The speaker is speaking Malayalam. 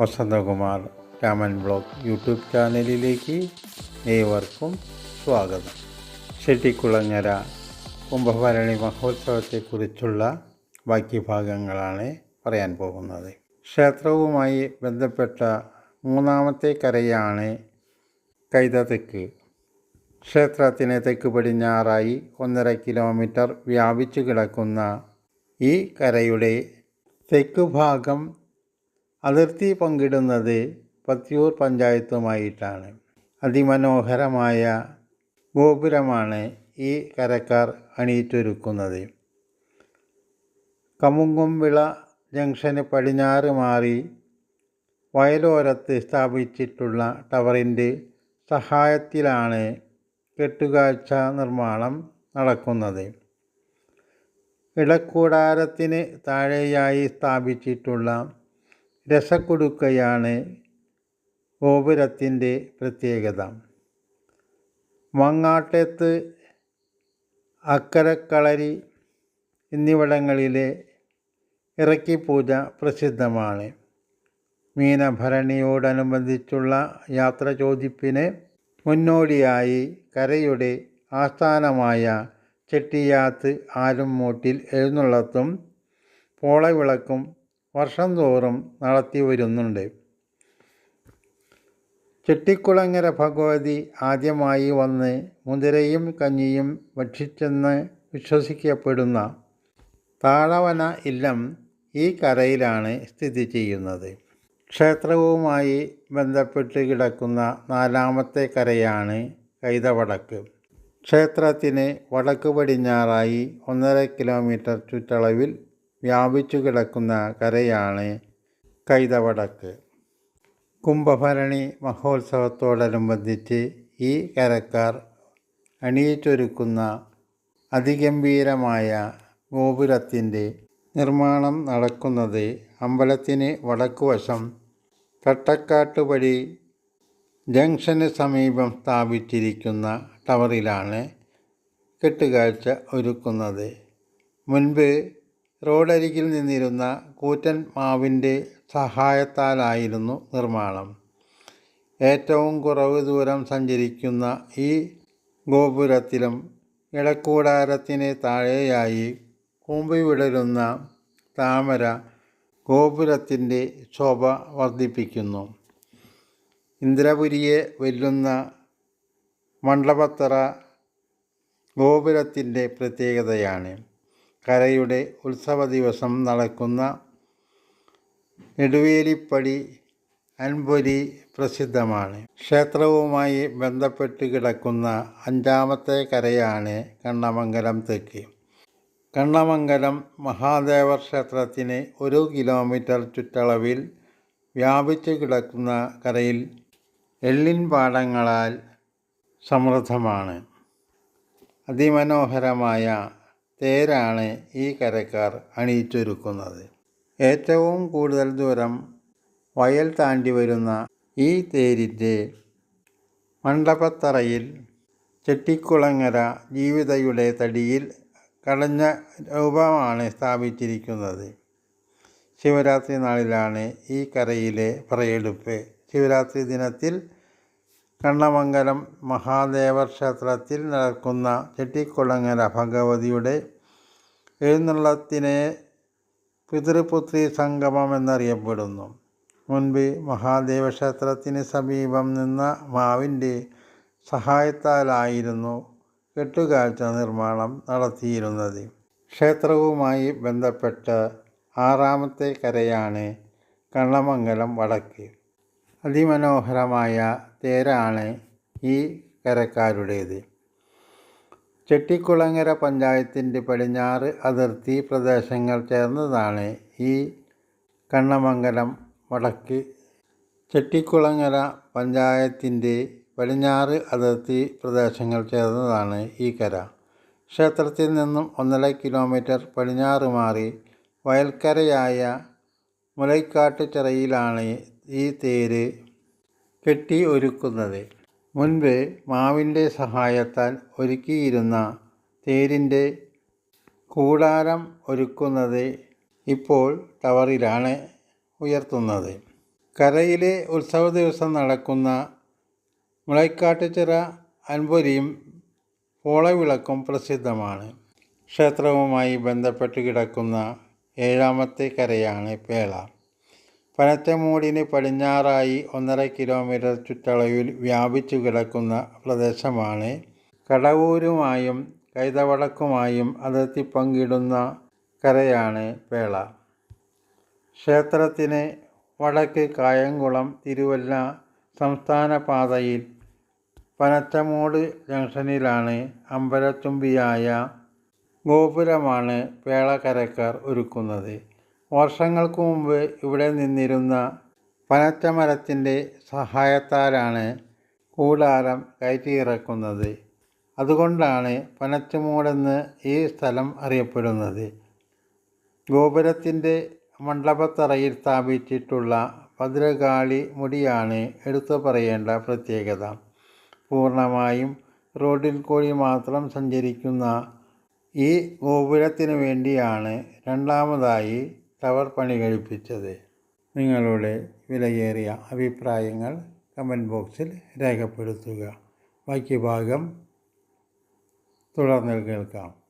വസന്തകുമാർ രാമൻ ബ്ലോഗ് യൂട്യൂബ് ചാനലിലേക്ക് ഏവർക്കും സ്വാഗതം. ചെട്ടിക്കുളങ്ങര കുംഭഭരണി മഹോത്സവത്തെക്കുറിച്ചുള്ള ബാക്കി ഭാഗങ്ങളാണ് പറയാൻ പോകുന്നത്. ക്ഷേത്രവുമായി ബന്ധപ്പെട്ട മൂന്നാമത്തെ കരയാണ് കൈതതെക്ക്. ക്ഷേത്രത്തിന് തെക്ക് പടിഞ്ഞാറായി ഒന്നര കിലോമീറ്റർ വ്യാപിച്ചു കിടക്കുന്ന ഈ കരയുടെ തെക്ക് ഭാഗം അതിർത്തി പങ്കിടുന്നത് പത്തിയൂർ പഞ്ചായത്തുമായിട്ടാണ്. അതിമനോഹരമായ ഗോപുരമാണ് ഈ കരക്കാർ അണിയിച്ചൊരുക്കുന്നത്. കമുങ്കുംവിള ജംഗ്ഷന് പടിഞ്ഞാറ് മാറി വയലോരത്ത് സ്ഥാപിച്ചിട്ടുള്ള ടവറിന്റെ സഹായത്തിലാണ് കെട്ടുകാഴ്ച നിർമ്മാണം നടക്കുന്നത്. ഇടക്കൂടാരത്തിന് താഴെയായി സ്ഥാപിച്ചിട്ടുള്ള രസക്കുടുക്കയാണ് ഗോപുരത്തിന്റെ പ്രത്യേകത. മങ്ങാട്ടത്ത് അക്കരക്കളരി എന്നിവിടങ്ങളിലെ ഇറക്കിപ്പൂജ പ്രസിദ്ധമാണ്. മീനഭരണിയോടനുബന്ധിച്ചുള്ള യാത്ര ചോദിപ്പിന് മുന്നോടിയായി കരയുടെ ആസ്ഥാനമായ ചെട്ടിയാത്ത് ആലുംമൂട്ടിൽ എഴുന്നള്ളത്തും പോളവിളക്കും വർഷം തോറും നടത്തി വരുന്നുണ്ട്. ചെട്ടിക്കുളങ്ങര ഭഗവതി ആദ്യമായി വന്ന് മുതിരയും കഞ്ഞിയും ഭക്ഷിച്ചെന്ന് വിശ്വസിക്കപ്പെടുന്ന താഴവന ഇല്ലം ഈ കരയിലാണ് സ്ഥിതി ചെയ്യുന്നത്. ക്ഷേത്രവുമായി ബന്ധപ്പെട്ട് കിടക്കുന്ന നാലാമത്തെ കരയാണ് കൈതവടക്ക്. ക്ഷേത്രത്തിന് വടക്ക് പടിഞ്ഞാറായി ഒന്നര കിലോമീറ്റർ ചുറ്റളവിൽ വ്യാപിച്ചു കിടക്കുന്ന കരയാണ് കൈതവടക്ക്. കുംഭഭരണി മഹോത്സവത്തോടനുബന്ധിച്ച് ഈ കരക്കാർ അണിയിച്ചൊരുക്കുന്ന അതിഗംഭീരമായ ഗോപുരത്തിന്റെ നിർമ്മാണം നടക്കുന്നത് അമ്പലത്തിന് വടക്കുവശം തട്ടക്കാട്ടുപടി ജംഗ്ഷന് സമീപം സ്ഥാപിച്ചിരിക്കുന്ന ടവറിലാണ് കെട്ടുകാഴ്ച ഒരുക്കുന്നത്. മുൻപ് റോഡരികിൽ നിന്നിരുന്ന കൂറ്റൻ മാവിന്റെ സഹായത്താലായിരുന്നു നിർമ്മാണം. ഏറ്റവും കുറവ് ദൂരം സഞ്ചരിക്കുന്ന ഈ ഗോപുരത്തിലും ഇടക്കൂടാരത്തിന് താഴെയായി കൂമ്പിവിടരുന്ന താമര ഗോപുരത്തിന്റെ ശോഭ വർദ്ധിപ്പിക്കുന്നു. ഇന്ദ്രപുരിയെ വെല്ലുന്ന മണ്ഡപത്തറ ഗോപുരത്തിന്റെ പ്രത്യേകതയാണ്. കരയുടെ ഉത്സവ ദിവസം നടക്കുന്ന നെടുവേലിപ്പടി അൻപൊരി പ്രസിദ്ധമാണ്. ക്ഷേത്രവുമായി ബന്ധപ്പെട്ട് കിടക്കുന്ന അഞ്ചാമത്തെ കരയാണ് കണ്ണമംഗലം തെക്ക്. കണ്ണമംഗലം മഹാദേവ ക്ഷേത്രത്തിന് ഒരു കിലോമീറ്റർ ചുറ്റളവിൽ വ്യാപിച്ചു കിടക്കുന്ന കരയിൽ എള്ളിൻ പാടങ്ങളാൽ സമൃദ്ധമാണ്. അതിമനോഹരമായ തേരാണ് ഈ കരക്കാർ അണിയിച്ചൊരുക്കുന്നത്. ഏറ്റവും കൂടുതൽ ദൂരം വയൽ താണ്ടി വരുന്ന ഈ തേരിന്റെ മണ്ഡപത്തറയിൽ ചെട്ടിക്കുളങ്ങര ജീവിതയുടെ തടിയിൽ കടഞ്ഞ രൂപമാണ് സ്ഥാപിച്ചിരിക്കുന്നത്. ശിവരാത്രി നാളിലാണ് ഈ കരയിലെ പറയെടുപ്പ്. ശിവരാത്രി ദിനത്തിൽ കണ്ണമംഗലം മഹാദേവ ക്ഷേത്രത്തിൽ നടക്കുന്ന ചെട്ടിക്കുളങ്ങര ഭഗവതിയുടെ എഴുന്നള്ളത്തിനെ പിതൃപുത്രി സംഗമം എന്നറിയപ്പെടുന്നു. മുൻപ് മഹാദേവ ക്ഷേത്രത്തിന് സമീപം നിന്ന മാവിന്റെ സഹായത്താലായിരുന്നു കെട്ടുകാഴ്ച നിർമ്മാണം നടത്തിയിരുന്നത്. ക്ഷേത്രവുമായി ബന്ധപ്പെട്ട് ആറാമത്തെ കരയാണ് കണ്ണമംഗലം വടക്ക്. അതിമനോഹരമായ തേരാണ് ഈ കരക്കാരുടേത്. ചെട്ടിക്കുളങ്ങര പഞ്ചായത്തിന്റെ പടിഞ്ഞാറ് അതിർത്തി പ്രദേശങ്ങൾ ചേർന്നതാണ് ഈ കണ്ണമംഗലം വടക്ക്. ചെട്ടിക്കുളങ്ങര പഞ്ചായത്തിന്റെ പടിഞ്ഞാറ് അതിർത്തി പ്രദേശങ്ങൾ ചേർന്നതാണ് ഈ കര. ക്ഷേത്രത്തിൽ നിന്നും ഒന്നര കിലോമീറ്റർ പടിഞ്ഞാറ് മാറി വയൽക്കരയായ മുലൈക്കാട്ടുചിറയിലാണ് ഈ തേര് കെട്ടി ഒരുക്കുന്നത് മുൻപ് മാവിന്റെ സഹായത്താൽ ഒരുക്കിയിരുന്ന തേരിന്റെ കൂടാരം ഒരുക്കുന്നത് ഇപ്പോൾ ടവറിലാണ് ഉയർത്തുന്നത്. കരയിലെ ഉത്സവ ദിവസം നടക്കുന്ന മുളയ്ക്കാട്ടുചിറ അൻപൊരിയും പോളവിളക്കും പ്രസിദ്ധമാണ്. ക്ഷേത്രവുമായി ബന്ധപ്പെട്ട് കിടക്കുന്ന ഏഴാമത്തെ കരയാണ് പേള. പനച്ചമൂടിന് പടിഞ്ഞാറായി ഒന്നര കിലോമീറ്റർ ചുറ്റളവിൽ വ്യാപിച്ചു കിടക്കുന്ന പ്രദേശമാണ്. കടവൂരുമായും കൈതവടക്കുമായും അതിർത്തി പങ്കിടുന്ന കരയാണ് പേള ക്ഷേത്രത്തിന് വടക്ക് കായംകുളം തിരുവല്ല സംസ്ഥാന പാതയിൽ പനച്ചമൂട് ജംഗ്ഷനിലാണ് അമ്പലത്തുമ്പിയായ ഗോപുരമാണ് പേളക്കരക്കാർ ഒരുക്കുന്നത്. വർഷങ്ങൾക്ക് മുമ്പ് ഇവിടെ നിന്നിരുന്ന പനച്ചമരത്തിന്റെ സഹായത്താലാണ് കൂടാരം കയറ്റിയിറക്കുന്നത്. അതുകൊണ്ടാണ് പനച്ചമൂടെന്ന് ഈ സ്ഥലം അറിയപ്പെടുന്നത്. ഗോപുരത്തിന്റെ മണ്ഡപത്തറയിൽ സ്ഥാപിച്ചിട്ടുള്ള ഭദ്രകാളി മുടിയാണ് എടുത്തു പറയേണ്ട പ്രത്യേകത. പൂർണമായും റോഡിൽ കൂടി മാത്രം സഞ്ചരിക്കുന്ന ഈ ഗോപുരത്തിനു വേണ്ടിയാണ് രണ്ടാമതായി ടവർ പണി കഴിപ്പിച്ചത്. നിങ്ങളുടെ വിലയേറിയ അഭിപ്രായങ്ങൾ കമന്റ് ബോക്സിൽ രേഖപ്പെടുത്തുക. ബാക്കി ഭാഗം തുടർന്ന് കേൾക്കാം.